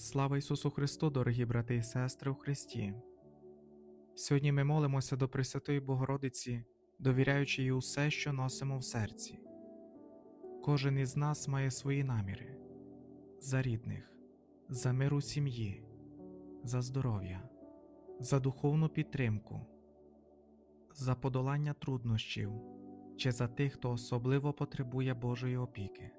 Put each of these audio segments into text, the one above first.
Слава Ісусу Христу, дорогі брати і сестри у Христі! Сьогодні ми молимося до Пресвятої Богородиці, довіряючи їй усе, що носимо в серці. Кожен із нас має свої наміри за рідних, за мир у сім'ї, за здоров'я, за духовну підтримку, за подолання труднощів чи за тих, хто особливо потребує Божої опіки.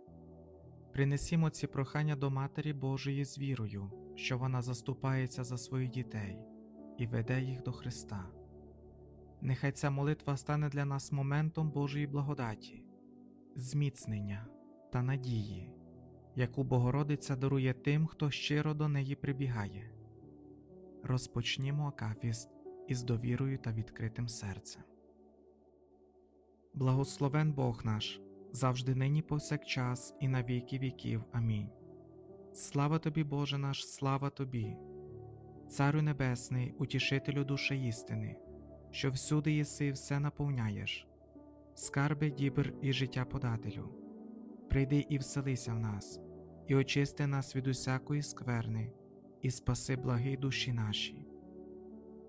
Принесімо ці прохання до Матері Божої з вірою, що вона заступається за своїх дітей і веде їх до Христа. Нехай ця молитва стане для нас моментом Божої благодаті, зміцнення та надії, яку Богородиця дарує тим, хто щиро до неї прибігає. Розпочнімо акафіст із довірою та відкритим серцем. Благословен Бог наш завжди нині повсякчас і на віки віків. Амінь. Слава тобі, Боже наш, слава тобі, Царю Небесний, утішителю душі істини, що всюди єси і все наповняєш, скарби дібр і життя подателю, прийди і вселися в нас, і очисти нас від усякої скверни, і спаси благі душі наші.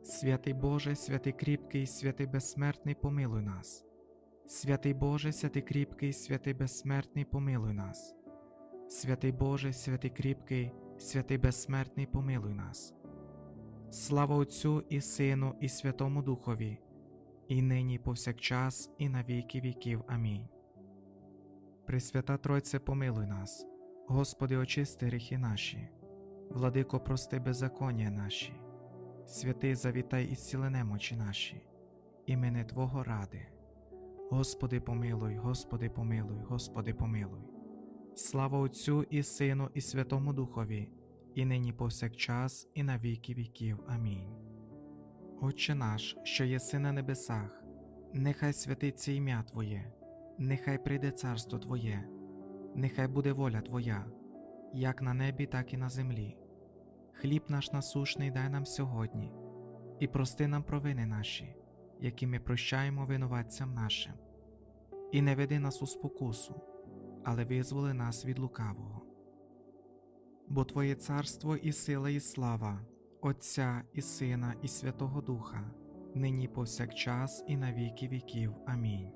Святий Боже, святий кріпкий, святий безсмертний, помилуй нас. Святий Боже, святий кріпкий, святий безсмертний, помилуй нас. Святий Боже, святий кріпкий, святий безсмертний, помилуй нас. Слава Отцю і Сину, і Святому Духові, і нині, і повсякчас, і на віки віків. Амінь. Пресвята Тройце, помилуй нас, Господи, очисти гріхи наші, владико, прости беззаконня наші, святий завітай і зціли немочі наші, імени Твого ради. Господи помилуй, Господи помилуй, Господи помилуй. Слава Отцю і Сину, і Святому Духові, і нині повсякчас, і на віки віків. Амінь. Отче наш, що єси на небесах, нехай святиться ім'я Твоє, нехай прийде царство Твоє, нехай буде воля Твоя, як на небі, так і на землі. Хліб наш насушний дай нам сьогодні, і прости нам провини наші які ми прощаємо винуватцям нашим, і не веди нас у спокусу, але визволи нас від лукавого. Бо Твоє царство і сила, і слава, Отця і Сина, і Святого Духа, нині повсякчас, і на віки віків. Амінь.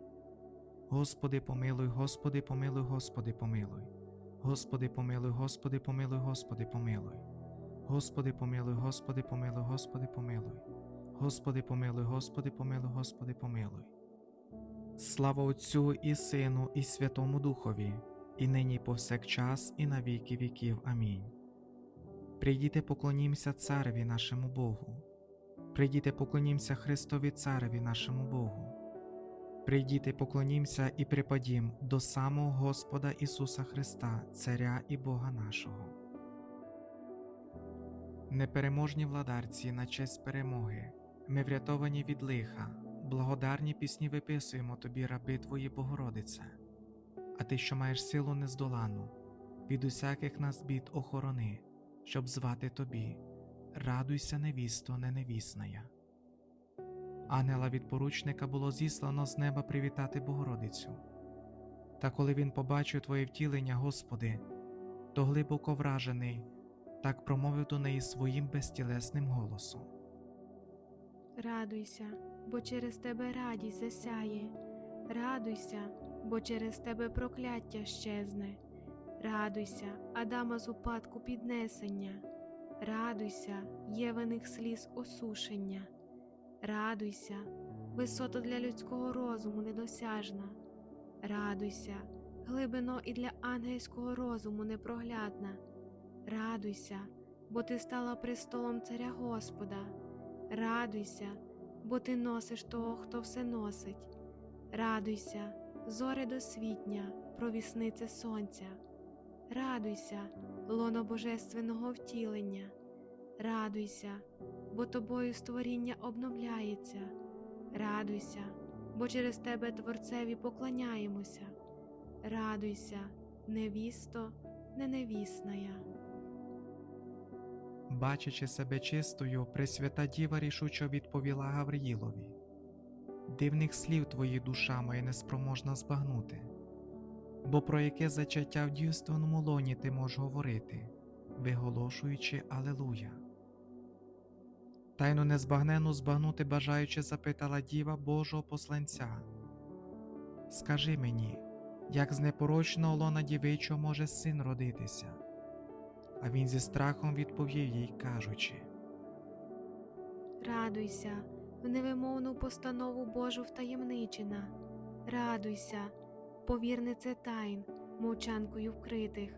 Господи, помилуй, Господи, помилуй, Господи, помилуй, Господи, помилуй, Господи, помилуй, Господи, помилуй, Господи, помилуй, Господи, помилуй, Господи, помилуй. Господи помилуй, Господи помилуй, Господи помилуй. Слава Отцю і Сину, і Святому Духові, і нині повсякчас, і на віки віків. Амінь. Прийдіте, поклонімся Цареві нашому Богу, прийдіте, поклонімся Христові Цареві нашому Богу. Прийдіте, поклонімся і припадім до самого Господа Ісуса Христа, Царя і Бога нашого. Непереможні владарці на честь перемоги. Ми врятовані від лиха, благодарні пісні виписуємо тобі, раби Твої Богородице, а ти, що маєш силу нездолану, від усяких нас бід охорони, щоб звати тобі, радуйся, невісто, не невісная. Ангела від поручника було зіслано з неба привітати Богородицю. Та коли він побачив Твоє втілення, Господи, то глибоко вражений, так промовив до неї своїм безтілесним голосом. Радуйся, бо через тебе радість засяє. Радуйся, бо через тебе прокляття щезне. Радуйся, Адама з упадку піднесення. Радуйся, євених сліз осушення. Радуйся, висота для людського розуму недосяжна. Радуйся, глибино і для ангельського розуму непроглядна. Радуйся, бо ти стала престолом царя Господа. Радуйся, бо ти носиш того, хто все носить. Радуйся, зоре досвітня, провіснице сонця. Радуйся, лоно божественного втілення. Радуйся, бо тобою створіння обновляється. Радуйся, бо через тебе Творцеві поклоняємося. Радуйся, невісто, не невісная. Бачачи себе чистою, Пресвята Діва рішучо відповіла Гавриїлові Дивних слів твої душа моя неспроможна збагнути, бо про яке зачаття в дівственному лоні ти можеш говорити, виголошуючи Алелуя. Тайну незбагнену збагнути бажаючи запитала діва Божого посланця. Скажи мені, як з непорочного лона дівичого може син родитися? А він зі страхом відповів їй, кажучи. Радуйся, в невимовну постанову Божу втаємничена. Радуйся, повірнице тайн, мовчанкою вкритих.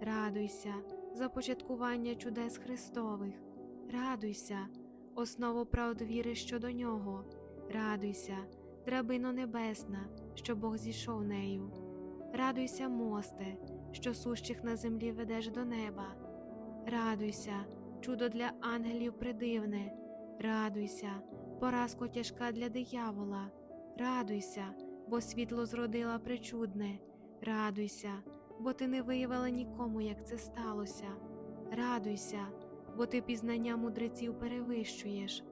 Радуйся, започаткування чудес Христових. Радуйся, основу правд віри щодо нього. Радуйся, драбино небесна, що Бог зійшов нею. Радуйся, мосте, що сущих на землі ведеш до неба. Радуйся, чудо для ангелів придивне. Радуйся, поразко тяжка для диявола. Радуйся, бо світло зродила причудне. Радуйся, бо ти не виявила нікому, як це сталося. Радуйся, бо ти пізнання мудреців перевищуєш.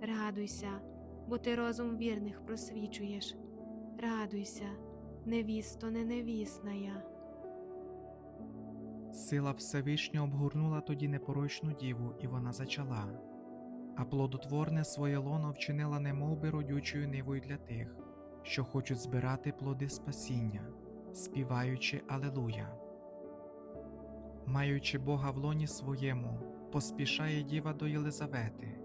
Радуйся, бо ти розум вірних просвічуєш. Радуйся, невісто не невісна я. Сила Всевишнього обгорнула тоді непорочну діву, і вона зачала, а плодотворне своє лоно вчинила немовби родючою нивою для тих, що хочуть збирати плоди спасіння, співаючи Алелуя. Маючи Бога в лоні своєму, поспішає діва до Єлизавети,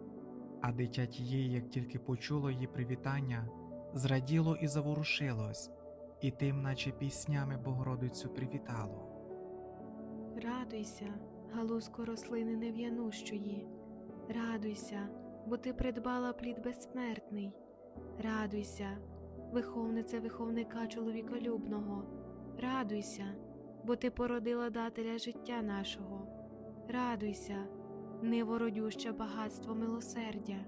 а дитя тієї, як тільки почуло її привітання, зраділо і заворушилось, і тим, наче піснями Богородицю привітало. Радуйся, галузко рослини нев'янущої. Радуйся, бо ти придбала плід безсмертний. Радуйся, виховниця виховника чоловіколюбного. Радуйся, бо ти породила дателя життя нашого. Радуйся, нивородюща багатство милосердя.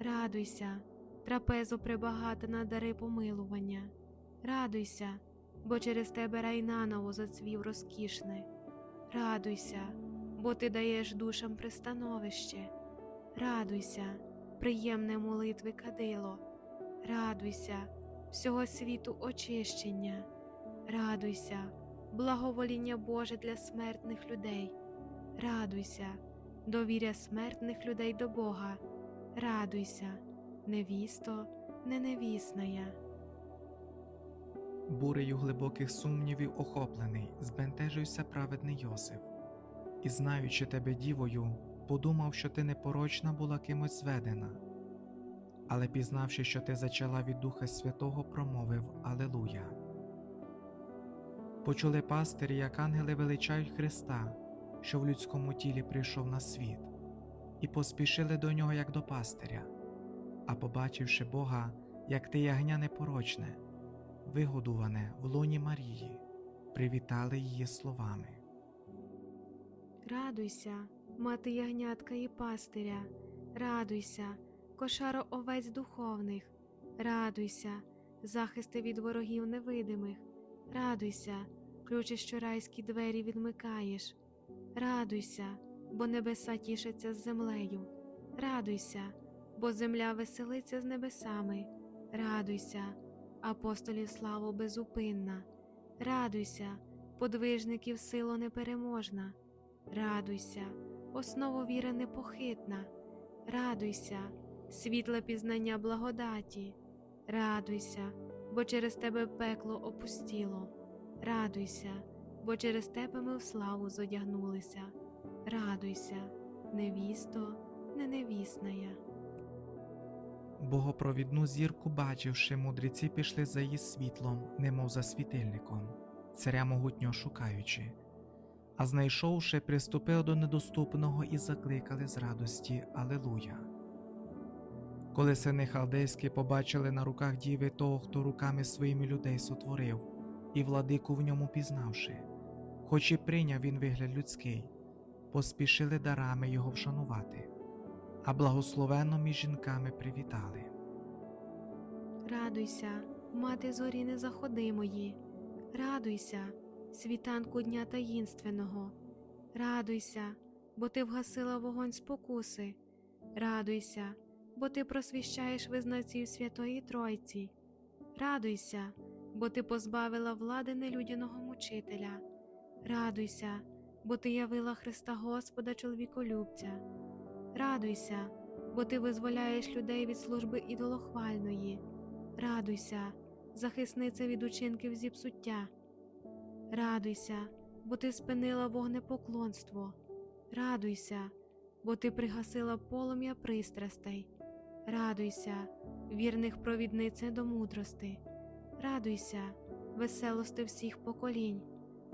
Радуйся, трапезо прибагата на дари помилування. Радуйся, бо через тебе рай наново зацвів розкішне. Радуйся, бо ти даєш душам пристановище. Радуйся, приємне молитви кадило. Радуйся, всього світу очищення. Радуйся, благовоління Боже для смертних людей. Радуйся, довіря смертних людей до Бога. Радуйся, невісто, не невісная. Бурею глибоких сумнівів охоплений, збентежився праведний Йосиф, і, знаючи тебе дівою, подумав, що ти непорочна була кимось зведена. Але пізнавши, що ти зачала від Духа Святого, промовив Алелуя. Почули пастирі, як ангели величають Христа, що в людському тілі прийшов на світ, і поспішили до нього, як до пастиря, а побачивши Бога, як ти ягня непорочне, вигодуване в лоні Марії, привітали її словами. Радуйся, мати ягнятка і пастиря, радуйся, кошаро овець духовних, радуйся, захисти від ворогів невидимих, радуйся, ключі, що райські двері відмикаєш, радуйся, бо небеса тішаться з землею, радуйся, бо земля веселиться з небесами, радуйся, апостолів славу безупинна, радуйся, подвижників сило непереможна. Радуйся, основа віри непохитна, радуйся, світле пізнання благодаті, радуйся, бо через тебе пекло опустіло, радуйся, бо через тебе ми в славу зодягнулися, радуйся, невісто, не невісная. Богопровідну зірку, бачивши, мудреці пішли за її світлом, немов за світильником, царя могутнього шукаючи. А знайшовши, приступили до недоступного і закликали з радості Алелуя. Коли сини халдейські побачили на руках діви того, хто руками своїми людей сотворив, і владику в ньому пізнавши, хоч і прийняв він вигляд людський, поспішили дарами його вшанувати, а благословенно між жінками привітали. Радуйся, мати зорі незаходимої, радуйся, світанку дня таїнственного, радуйся, бо ти вгасила вогонь спокуси, радуйся, бо ти просвіщаєш визнавців Святої Тройці, радуйся, бо ти позбавила влади нелюдяного мучителя, радуйся, бо ти явила Христа Господа чоловіколюбця. Радуйся, бо ти визволяєш людей від служби ідолохвальної. Радуйся, захисниця від учинків зіпсуття. Радуйся, бо ти спинила вогнепоклонство. Радуйся, бо ти пригасила полум'я пристрастей. Радуйся, вірних провіднице до мудрости. Радуйся, веселости всіх поколінь.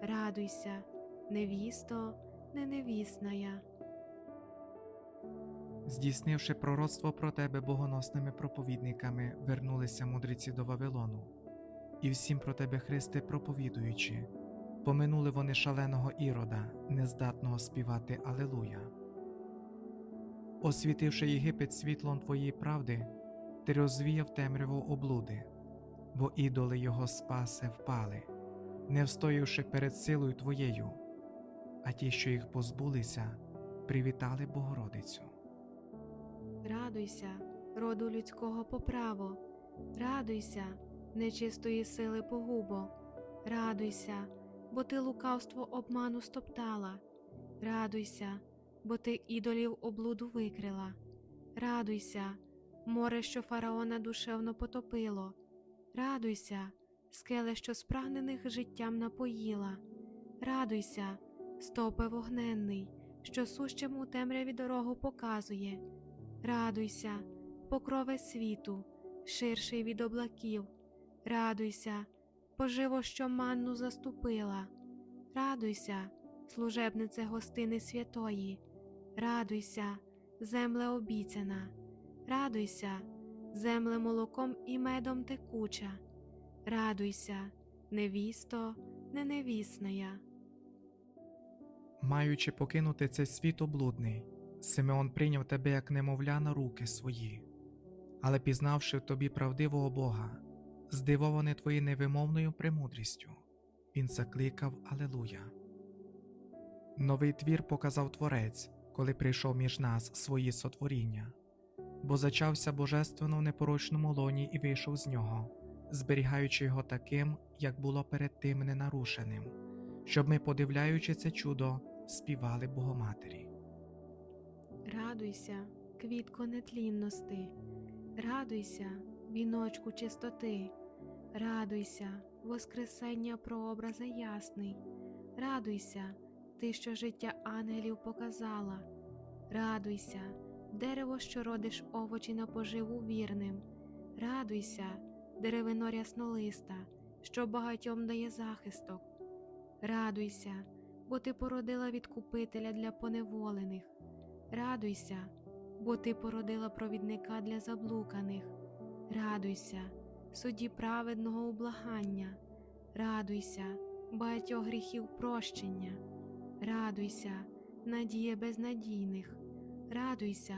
Радуйся, невісто, не невісная. Здійснивши пророцтво про тебе богоносними проповідниками, вернулися мудреці до Вавилону, і всім про тебе, Христе, проповідуючи, поминули вони шаленого ірода, нездатного співати Алелуя. Освітивши Єгипет світлом твоєї правди, ти розвіяв темряву облуди, бо ідоли його спаси впали, не встоявши перед силою твоєю, а ті, що їх позбулися, привітали Богородицю. Радуйся, роду людського поправо, радуйся, нечистої сили погубо, радуйся, бо ти лукавство обману стоптала, радуйся, бо ти ідолів облуду викрила, радуйся, море, що фараона душевно потопило, радуйся, скеле, що спрагнених життям напоїла, радуйся, стопе вогненний, що сущим у темряві дорогу показує. Радуйся, покрове світу, ширший від облаків, радуйся, поживо, що манну заступила, радуйся, служебнице гостини святої, радуйся, земле обіцяна, радуйся, земле молоком і медом текуча, радуйся, невісто, не невісная. Маючи покинути цей світ облудний, Симеон прийняв тебе як немовля на руки свої, але пізнавши в тобі правдивого Бога, здивований твоєю невимовною премудрістю, він закликав Алелуя. Новий твір показав Творець, коли прийшов між нас свої сотворіння, бо зачався божественно в непорочному лоні і вийшов з нього, зберігаючи його таким, як було перед тим ненарушеним, щоб ми, подивляючи це чудо, співали Богоматері. Радуйся, квітко нетлінності, радуйся, віночку чистоти, радуйся, Воскресення прообраза ясний, радуйся, ти, що життя ангелів показала, радуйся, дерево, що родиш овочі на поживу вірним, радуйся, деревино ряснолиста, що багатьом дає захисток, радуйся, бо ти породила відкупителя для поневолених. Радуйся, бо ти породила провідника для заблуканих. Радуйся, суді праведного ублагання. Радуйся, багатьох гріхів прощення. Радуйся, надія безнадійних. Радуйся,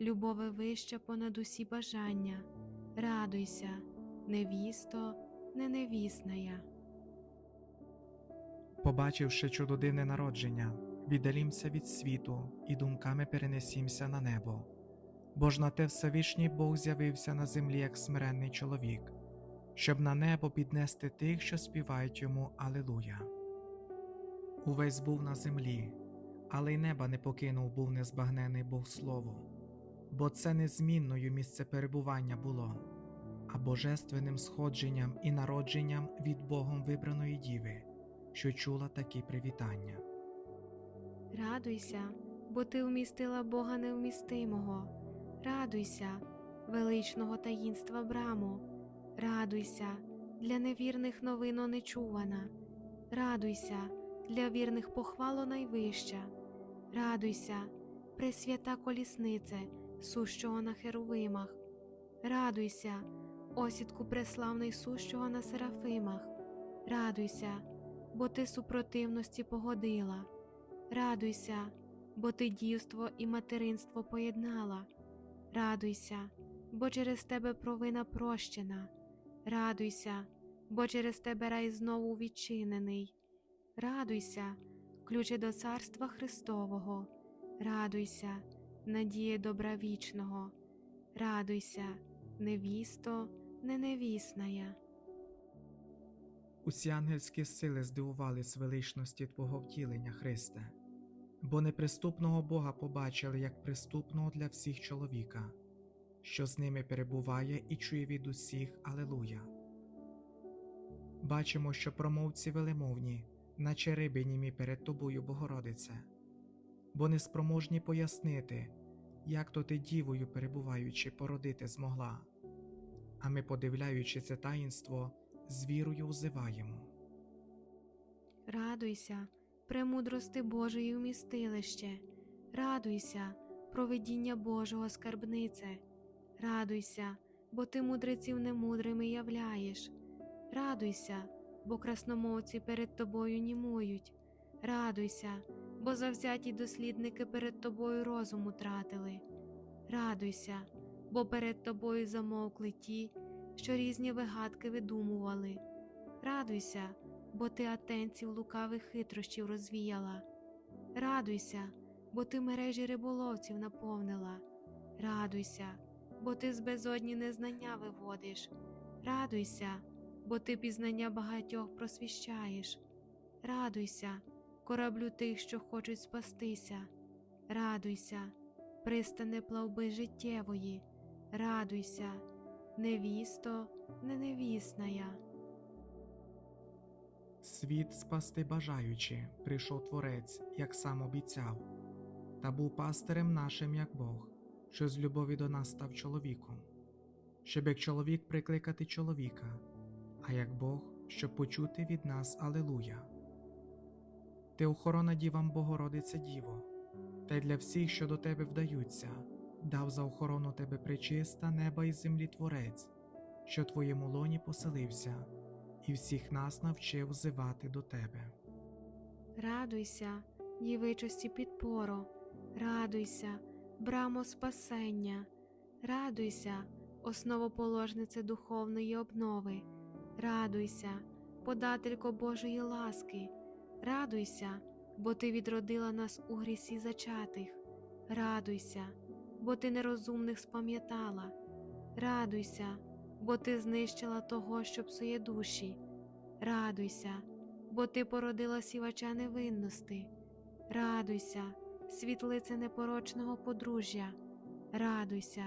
любове вища понад усі бажання. Радуйся, невісто, не невісная. Побачивши чудодивне народження, віддалімся від світу і думками перенесімся на небо. Бо ж на те Всевишній Бог з'явився на землі як смиренний чоловік, щоб на небо піднести тих, що співають йому Алилуя. Увесь був на землі, але й неба не покинув був незбагнений Бог Слово, бо це незмінною місце перебування було, а божественним сходженням і народженням від Богом вибраної діви, що чула такі привітання. Радуйся, бо ти вмістила Бога невмістимого. Радуйся, величного таїнства браму. Радуйся, для невірних новино нечувана. Радуйся, для вірних похвало найвища. Радуйся, пресвята коліснице, сущого на херувимах. Радуйся, осідку преславний сущого на серафимах. Радуйся, бо ти супротивності погодила. Радуйся, бо ти дівство і материнство поєднала. Радуйся, бо через тебе провина прощена. Радуйся, бо через тебе рай знову відчинений. Радуйся, ключе до царства Христового. Радуйся, надія добра вічного. Радуйся, невісто, не невісная. Усі ангельські сили здивувались величності Твого втілення, Христе, бо неприступного Бога побачили як приступного для всіх чоловіка, що з ними перебуває і чує від усіх Алелуя. Бачимо, що промовці велемовні, наче риби німі перед тобою, Богородице, бо неспроможні пояснити, як то ти дівою перебуваючи, породити змогла. А ми, подивляючи це таїнство, з вірою взиваємо. Радуйся, премудрости Божої вмістилище, радуйся, провидіння Божого скарбнице, радуйся, бо ти мудреців немудрими являєш, радуйся, бо красномовці перед тобою німують, радуйся, бо завзяті дослідники перед тобою розум утратили, радуйся, бо перед тобою замовкли ті, що різні вигадки видумували, радуйся бо ти атенців лукавих хитрощів розвіяла. Радуйся, бо ти мережі риболовців наповнила. Радуйся, бо ти з безодні незнання виводиш. Радуйся, бо ти пізнання багатьох просвіщаєш. Радуйся, кораблю тих, що хочуть спастися. Радуйся, пристане плавби життєвої. Радуйся, невісто, не невісная. Світ спасти бажаючи, прийшов Творець, як сам обіцяв, та був пастирем нашим, як Бог, що з любові до нас став чоловіком, щоб як чоловік прикликати чоловіка, а як Бог, щоб почути від нас Алилуя. Ти охорона дівам Богородице Діво, та й для всіх, що до тебе вдаються, дав за охорону тебе причиста неба і землі Творець, що твоєму лоні поселився і всіх нас навчив зивати до тебе. Радуйся, дівичості підпоро, радуйся, брамо спасення, радуйся, основоположнице духовної обнови, радуйся, подателько Божої ласки, радуйся, бо ти відродила нас у грісі зачатих, радуйся, бо ти нерозумних спам'ятала, радуйся, бо ти знищила того, що псує душі. Радуйся, бо ти породила сівача невинності. Радуйся, світлице непорочного подружжя. Радуйся,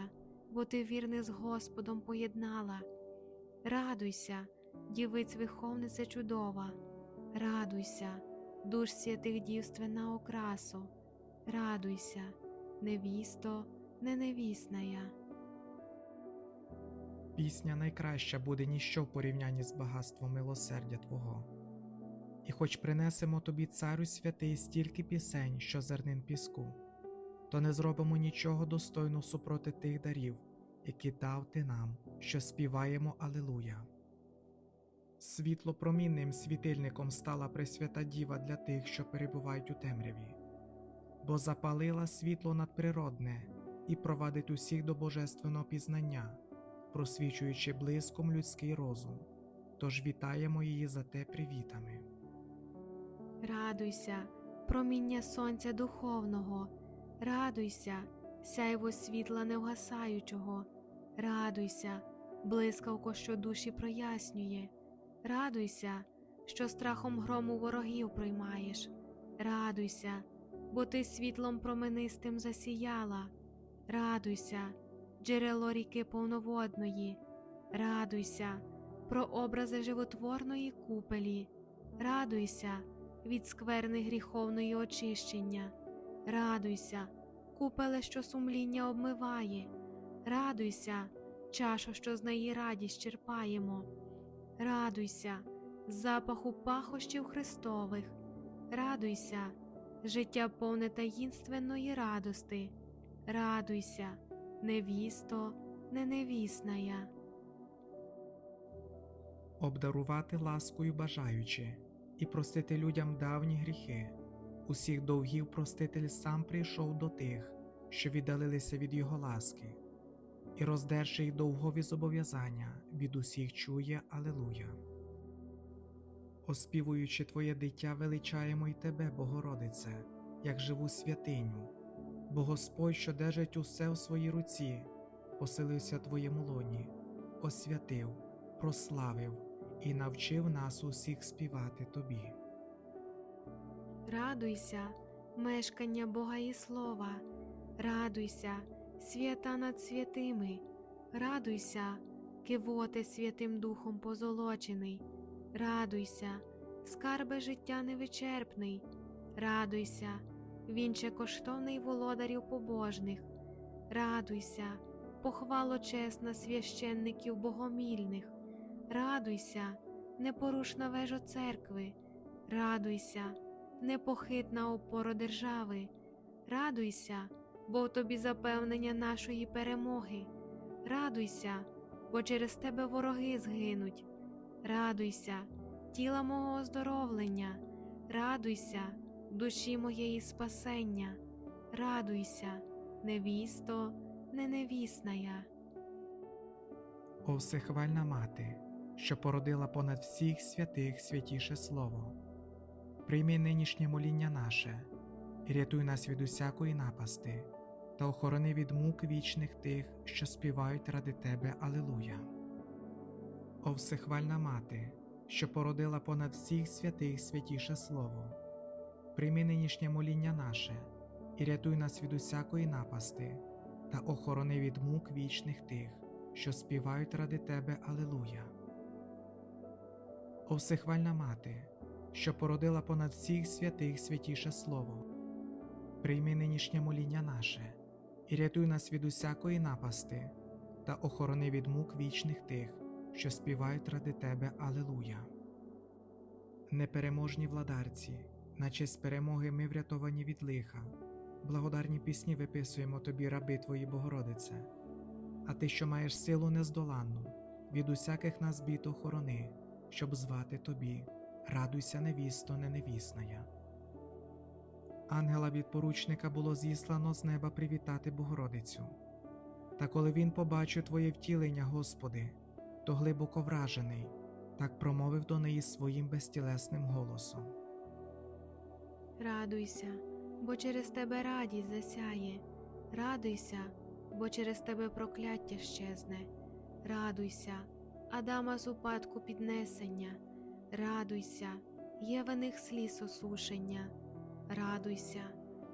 бо ти вірних з Господом поєднала. Радуйся, дівиць виховниця чудова. Радуйся, душ святих дівственна окрасу. Радуйся, невісто, не невісная. Пісня найкраща буде ніщо в порівнянні з багатством милосердя Твого. І хоч принесемо тобі, царю святий, стільки пісень, що зернин піску, то не зробимо нічого достойно супроти тих дарів, які дав ти нам, що співаємо Алилуя. Світло промінним світильником стала Пресвята Діва для тих, що перебувають у темряві, бо запалила світло надприродне і провадить усіх до божественного пізнання просвічуючи блиском людський розум, тож вітаємо її за те привітами. Радуйся, проміння сонця духовного, радуйся, сяйво світла невгасаючого, радуйся, блискавко, що душі прояснює, радуйся, що страхом грому ворогів проймаєш, радуйся, бо ти світлом променистим засіяла, радуйся, джерело ріки повноводної, радуйся, прообрази животворної купелі, радуйся від скверни гріховної очищення, радуйся, купеле, що сумління обмиває, радуйся, чашу, що з неї радість черпаємо, радуйся, запаху пахощів Христових, радуйся, життя повне таїнственної радости, радуйся, невісто, не невісная. обдарувати ласкою бажаючи, і простити людям давні гріхи. Усіх довгів проститель сам прийшов до тих, що віддалилися від його ласки, і, роздерши їх довгові зобов'язання, від усіх чує Алилуя. Оспівуючи Твоє дитя, величаємо й Тебе, Богородице, як живу святиню, бо Господь, що держить усе в своїй руці, поселився Твоєму лоні, освятив, прославив і навчив нас усіх співати тобі. Радуйся, мешкання Бога і Слова, радуйся, свята над святими, радуйся, кивоте Святим Духом позолочений, радуйся, скарбе життя невичерпний, радуйся, вінче коштовний володарів побожних, радуйся, похвало чесна священників богомільних, радуйся, непорушна вежо церкви, радуйся непохитна опора держави, радуйся, бо в тобі запевнення нашої перемоги, радуйся, бо через тебе вороги згинуть, радуйся, тіла мого оздоровлення, радуйся, душі моєї спасення, радуйся, невісто, не невісна я. О всехвальна мати, що породила понад всіх святих святіше Слово. Прийми нинішнє моління наше, і рятуй нас від усякої напасти, та охорони від мук вічних тих, що співають ради Тебе Алилуя. О всехвальна мати, що породила понад всіх святих святіше Слово. Прийми нинішнє моління наше, і рятуй нас від усякої напасти, та охорони від мук вічних тих, що співають ради Тебе Алилуя. О всехвальна мати, що породила понад всіх святих святіше Слово. Прийми нинішнє моління наше, і рятуй нас від усякої напасти, та охорони від мук вічних тих, що співають ради Тебе Алилуя. Непереможні владарці, на честь перемоги ми врятовані від лиха, благодарні пісні виписуємо Тобі, раби Твої Богородице, а Ти, що маєш силу нездоланну, від усяких нас бід охорони, щоб звати Тобі радуйся, невісто, не невісная. Ангела від поручника було зіслано з неба привітати Богородицю. Та коли він побачив Твоє втілення, Господи, то глибоко вражений, так промовив до неї своїм безтілесним голосом. Радуйся, бо через тебе радість засяє, радуйся, бо через тебе прокляття щезне, радуйся, Адама з упадку піднесення, радуйся, євених сліз осушення, радуйся,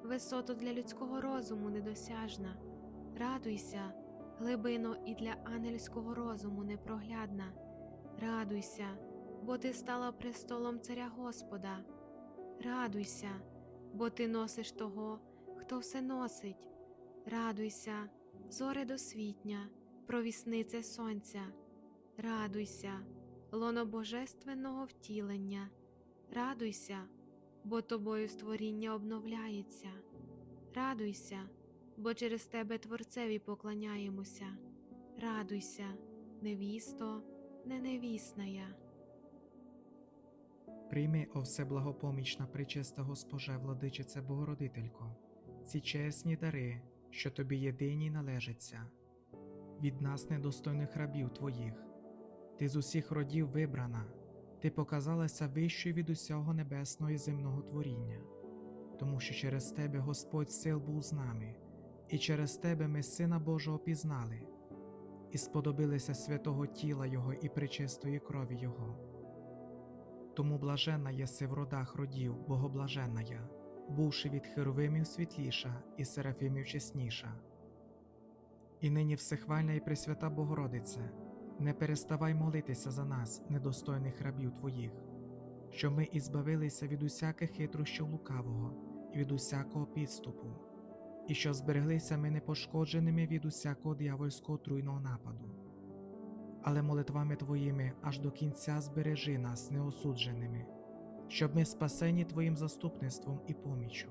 висоту для людського розуму недосяжна, радуйся, глибино і для ангельського розуму непроглядна, радуйся, бо ти стала престолом царя Господа. Радуйся, бо ти носиш того, хто все носить. Радуйся, зоре досвітня, провіснице сонця. Радуйся, лоно божественного втілення. Радуйся, бо тобою створіння обновляється. Радуйся, бо через тебе Творцеві поклоняємося. Радуйся, невісто, не невісна я. Прийми, о всеблагопомічна причиста Госпоже, владичице Богородителько, ці чесні дари, що тобі єдиній належаться, від нас недостойних рабів Твоїх. Ти з усіх родів вибрана, ти показалася вищою від усього небесного і земного творіння, тому що через тебе Господь сил був з нами, і через тебе ми Сина Божого пізнали, і сподобилися святого тіла Його і причистої крові Його. Тому блаженна єси в родах родів, богоблаженна я, бувши від херовимів світліша і серафимів чесніша. І нині всехвальна і пресвята Богородице, не переставай молитися за нас, недостойних рабів Твоїх, щоб ми і збавилися від усяких хитрощів лукавого і від усякого підступу, і що збереглися ми непошкодженими від усякого дьявольського труйного нападу але молитвами Твоїми аж до кінця збережи нас неосудженими, щоб ми, спасені Твоїм заступництвом і поміччю,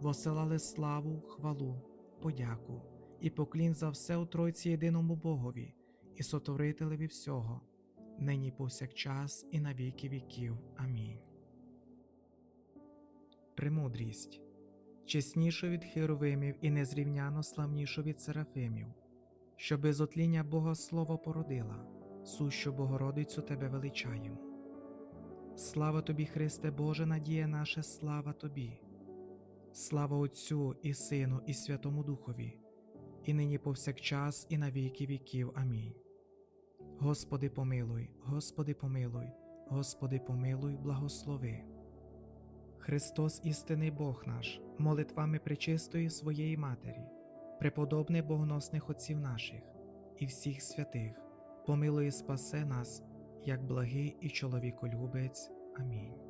восилали славу, хвалу, подяку і поклін за все у Тройці єдиному Богові і сотворителеві всього, нині повсякчас і на віки віків. Амінь. Премудрість чеснішу від херовимів і незрівняно славнішу від серафимів що без отління Бога Слово породила, сущу Богородицю Тебе величаємо. Слава тобі, Христе Боже, надія наша, слава Тобі, слава Отцю і Сину, і Святому Духові, і нині повсякчас, і на віки віків. Амінь. Господи помилуй, Господи помилуй, Господи помилуй, благослови. Христос істинний Бог наш, молитвами пречистої своєї Матері, преподобних богоносних отців наших і всіх святих, помилуй спасе нас, як благий і чоловіколюбець. Амінь.